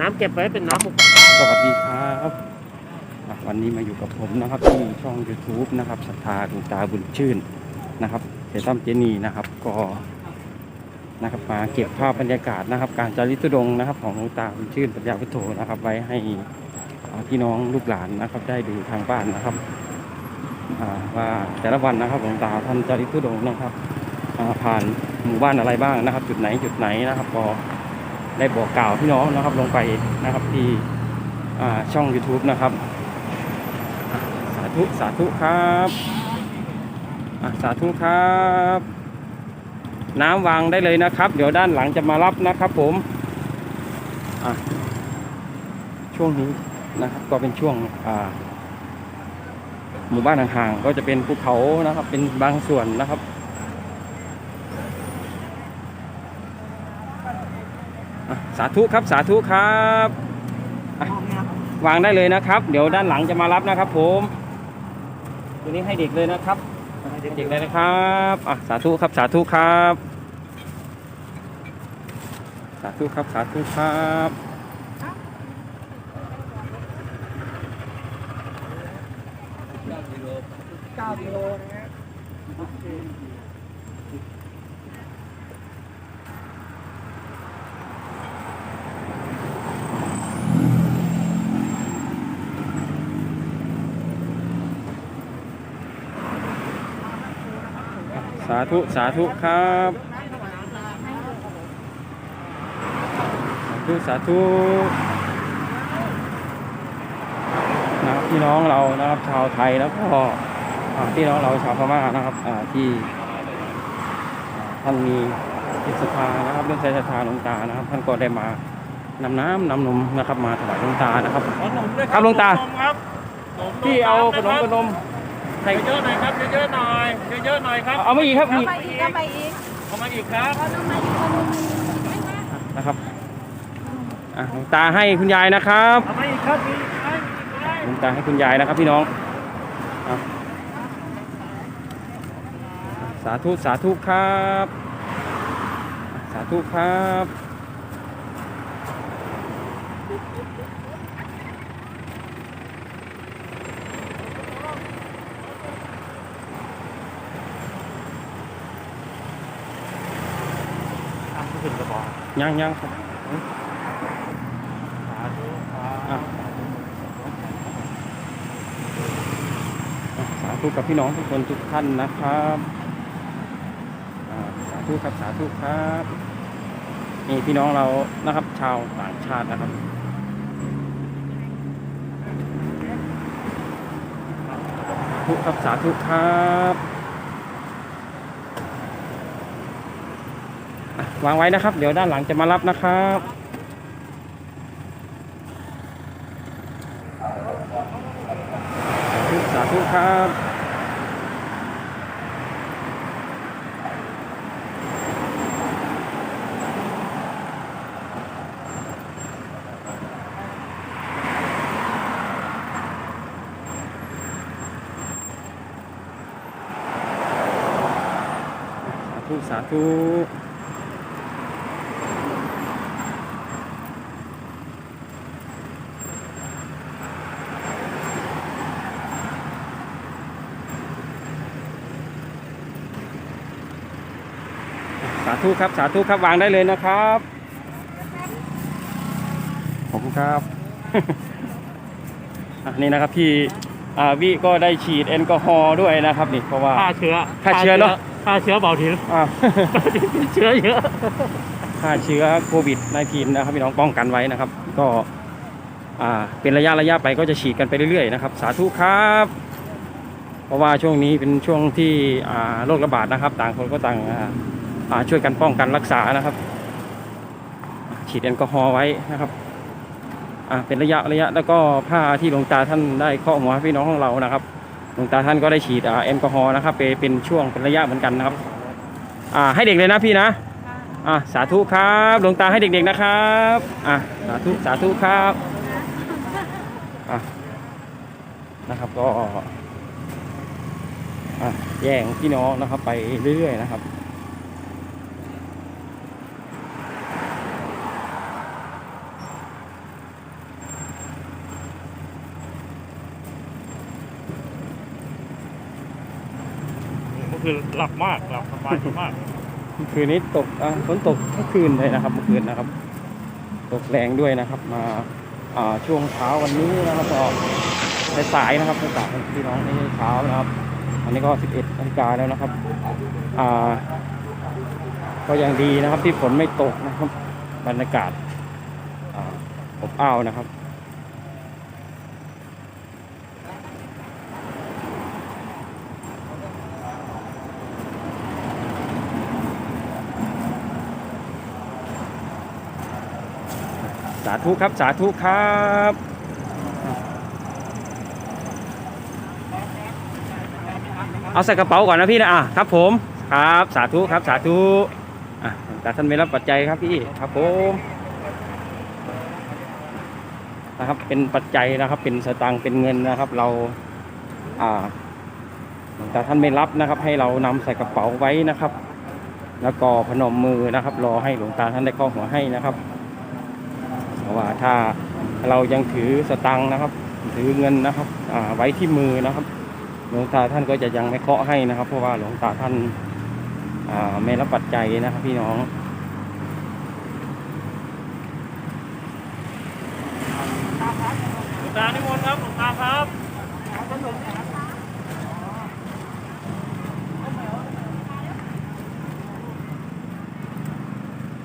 น้ำเก็บไว้เป็นน้ำหมกสวัสดีครับวันนี้มาอยู่กับผมนะครับที่ช่อง YouTube นะครับศรัทธาดวงตาบุญชื่นนะครับเสตั้มเจนีนะครับก็นะครับมาเก็บภาพบรรยากาศนะครับ การจาริตุดงนะครับ ของหลวงตาบุญชื่นปัญญาพุทโธนะครับ ไว้ให้พี่น้องลูกหลานนะครับ ได้ดูทางบ้านนะครับว่าแต่ละวันนะครับหลวงตาท่านจาริตุดงนะครับผ่านหมู่บ้านอะไรบ้างนะครับ จุดไหนจุดไหนนะครับก็ ได้บอกกล่าวพี่น้องนะครับลงไปนะครับที่ช่อง YouTube นะครับ สาธุสาธุครับสาธุครับ น้ำวางได้เลยนะครับ เดี๋ยวด้านหลังจะมารับนะครับผมช่วงนี้นะครับก็เป็นช่วงหมู่บ้านห่างๆก็จะเป็นภูเขานะครับ เป็นบางส่วนนะครับอะ สาธุครับสาธุครับวางได้เลยนะครับ เดี๋ยวด้านหลังจะมารับนะครับ ผมตัวนี้ให้เด็กเลยนะครับเด็กเลยนะครับอะสาธุครับสาธุครับ สาธุครับสาธุครับเก้ากิโลนะาธุ สาธุครับสาธุ สาธุนะครับพี่น้องเรานะครับชาวไทยแล้วก็อ่าพี่น้องเราชาวพม่านะครับอ่าที่อ่าท่านมีจิตศรัทธานะครับเรื่องใจศรัทธาหลวงตานะครับ ท่านก็ได้มานำน้ำนำนมนะครับ มาถวายหลวงตานะครับขนมด้วยครับหลวงตาขนมครับขนมพี่เอาขนมขนม ให้เยอะๆหน่อยครับเยอะๆหน่อยเยอะๆหน่อยครับเอามาอีกครับเอาอีกไปอีกเอาไปอีกเอามาอีกครับเอาไปอีกคนหนึ่งนะครับอะหลวงตาให้คุณยายนะครับเอามาอีกครับมีอีกไหมมีอีกไหมหลวงตาให้คุณยายนะครับพี่น้องอะสาธุสาธุครับ สาธุครับ ยังยังครับอะสาธุกับพี่น้องทุกคนทุกท่านนะครับอ่าสาธุครับสาธุครับนี่พี่น้องเรานะครับชาวต่างชาตินะครับสาธุครับสาธุครับอะ วางไว้นะครับ เดี๋ยวด้านหลังจะมารับนะครับสาธุสาธุครับสาธุสาธุ ธุครับสาธุครับวางได้เลยนะครับ ขอบคุณครับอะนี่นะครับพี่อ่าวิก็ได้ฉีดแอลกอฮอล์ด้วยนะครับนี่เพราะว่าฆ่าเชื้อฆ่าเชื้อเนอะฆ่าเชื้อเบาทิ้งอ่าเชื้อเยอะฆ่าเชื้อโควิด -19 นะครับพี่น้องป้องกันไว้นะครับ ก็อ่าเป็นระยะระยะไปก็จะฉีดกันไปเรื่อยๆนะครับ สาธุครับ เพราะว่าช่วงนี้เป็นช่วงที่อ่าโรคระบาดนะครับ ต่างคนก็ต่างอ่าอ่า ช่วยกันป้องกันรักษานะครับ ฉีดแอลกอฮอล์ไว้นะครับเป็นระยะระยะแล้วก็ผ้าที่หลวงตาท่านได้เคาะหัวพี่น้องของเรานะครับหลวงตาท่านก็ได้ฉีดแอลกอฮอล์นะครับเป็นช่วงเป็นระยะเหมือนกันนะครับให้เด็กเลยนะพี่นะอะสาธุครับหลวงตาให้เด็กๆนะครับอะสาธุสาธุครับอะนะครับก็อะแย่งพี่น้องนะครับไปเรื่อยๆนะครับ คืนหลับมากหลับสบายมากคืนนี้ตกอ่าฝนตกทั้งคืนเลยนะครับเมื่อคืนนะครับ ตกแรงด้วยนะครับมาอ่าช่วงเช้าวันนี้นะครับก็สายๆนะครับสายพี่น้องในเช้านะครับอันนี้ก็ 11นาฬิกาแล้วนะครับอ่าก็ยังดีนะครับที่ฝนไม่ตกนะครับ บรรยากาศอบอ้าวนะครับ สาธุครับสาธุครับเอาใส่กระเป๋าก่อนนะพี่นะอะครับผมครับสาธุครับสาธุอะแต่ท่านไม่รับปัจจัยครับพี่ครับผมนะครับเป็นปัจจัยนะครับเป็นสตางค์เป็นเงินนะครับ เราอ่าแต่ท่านไม่รับนะครับ ให้เรานำใส่กระเป๋าไว้นะครับ แล้วก็พนมมือนะครับ รอให้หลวงตาท่านได้ข้อหัวให้นะครับ ว่าถ้าเรายังถือสตังค์นะครับ ถือเงินนะครับอ่าไว้ที่มือนะครับหลวงตาท่านก็จะยังไม่เคาะให้นะครับ เพราะว่าหลวงตาท่านอ่าไม่รับปัจจัยนะครับ พี่น้องๆหลวงตานิมนต์ครับหลวงตาครับ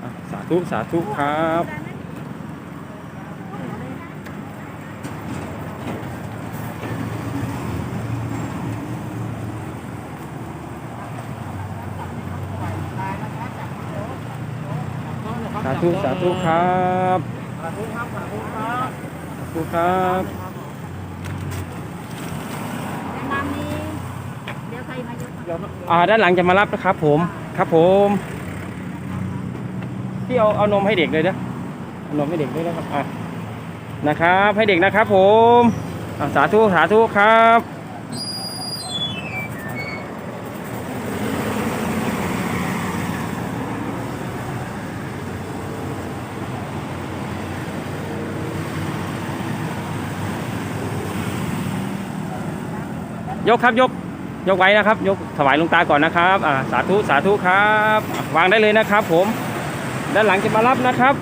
อะสาธุ สาธุครับ ธุ สาธุครับสาธุครับสาธุครับสาธุครับน้ำนี้เดี๋ยวใครมายกเดี๋ยวอ่าด้านหลังจะมารับนะครับ ผม ครับผมพี่เอาเอานมให้เด็กเลยนะเอานมให้เด็กด้วยนะครับอะนะครับ ให้เด็กนะครับ ผมอะสาธุสาธุครับ ยกครับยกยกไว้นะครับ ยกถวายหลวงตาก่อนนะครับอ่าสาธุสาธุครับอะวางได้เลยนะครับ ผม ด้านหลังจะมารับนะครับ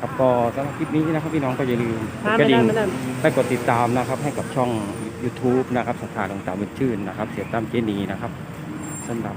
ครับก็สำหรับคลิปนี้นะครับพี่น้องก็อย่าลืมกดกระดิ่งและกดติดตามนะครับ ให้กับช่อง YouTube นะครับสถานหลวงตาบุญชื่นนะครับ เสียตั้มเจนีนะครับสำหรับ